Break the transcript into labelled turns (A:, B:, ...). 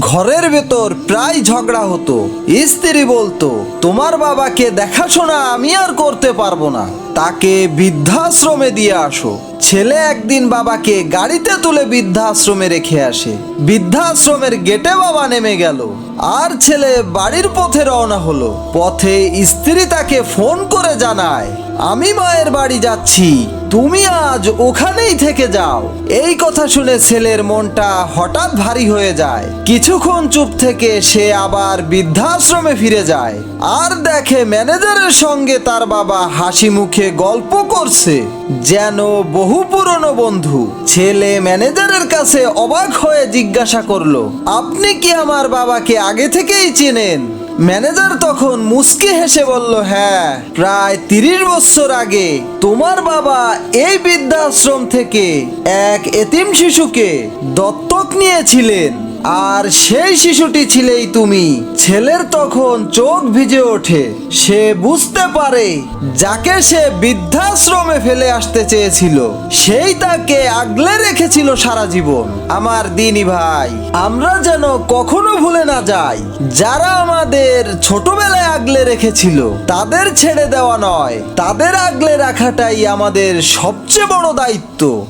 A: ঘরের ভেতর প্রায় ঝগড়া হতো। স্ত্রী বলতো, তোমার বাবাকে দেখাশোনা আমি আর করতে পারব না। তাকে বৃদ্ধাশ্রমে দিয়ে আসো। ছেলে একদিন বাবাকে গাড়িতে তুলে বৃদ্ধাশ্রমে রেখে আসে। বৃদ্ধাশ্রমের গেটে বাবা নেমে গেল। আর ছেলে বাড়ির পথে রওনা হলো। পথে স্ত্রী তাকে ফোন করে জানায়, আমি মায়ের বাড়ি যাচ্ছি, তুমি আজ ওখানেই থেকে যাও। এই কথা শুনে ছেলের মনটা হঠাৎ ভারী হয়ে যায়। কিছুক্ষণ চুপ থেকে সে আবার বৃদ্ধাশ্রমে ফিরে যায়। আর দেখে ম্যানেজারের সঙ্গে তার বাবা হাসি মুখে গল্প করছে, যেন বহু পুরনো বন্ধু। ছেলে ম্যানেজারের কাছে অবাক হয়ে জিজ্ঞাসা করল, আপনি কি আমার বাবাকে আগে থেকেই চেনেন? ম্যানেজার তখন মুস্কি হেসে বলল হ্যাঁ প্রায় তিরিশ বছর আগে তোমার বাবা এই বৃদ্ধাশ্রম থেকে এক এতিম শিশুকে দত্তক নিয়েছিলেন। আর সেই শিশুটি ছিলেই তুমি। ছেলের তখন চোখ ভিজে ওঠে। সে বুঝতে পারে যাকে সে বৃদ্ধাশ্রমে ফেলে আসতে চেয়েছিল। সেই তাকে আগলে রেখেছিল সারা জীবন। আমার দিনী ভাই, আমরা যেন কখনো ভুলে না যাই। যারা আমাদের ছোটবেলায় আগলে রেখেছিল, তাদের ছেড়ে দেওয়া নয়। তাদের আগলে রাখাটাই আমাদের সবচেয়ে বড় দায়িত্ব।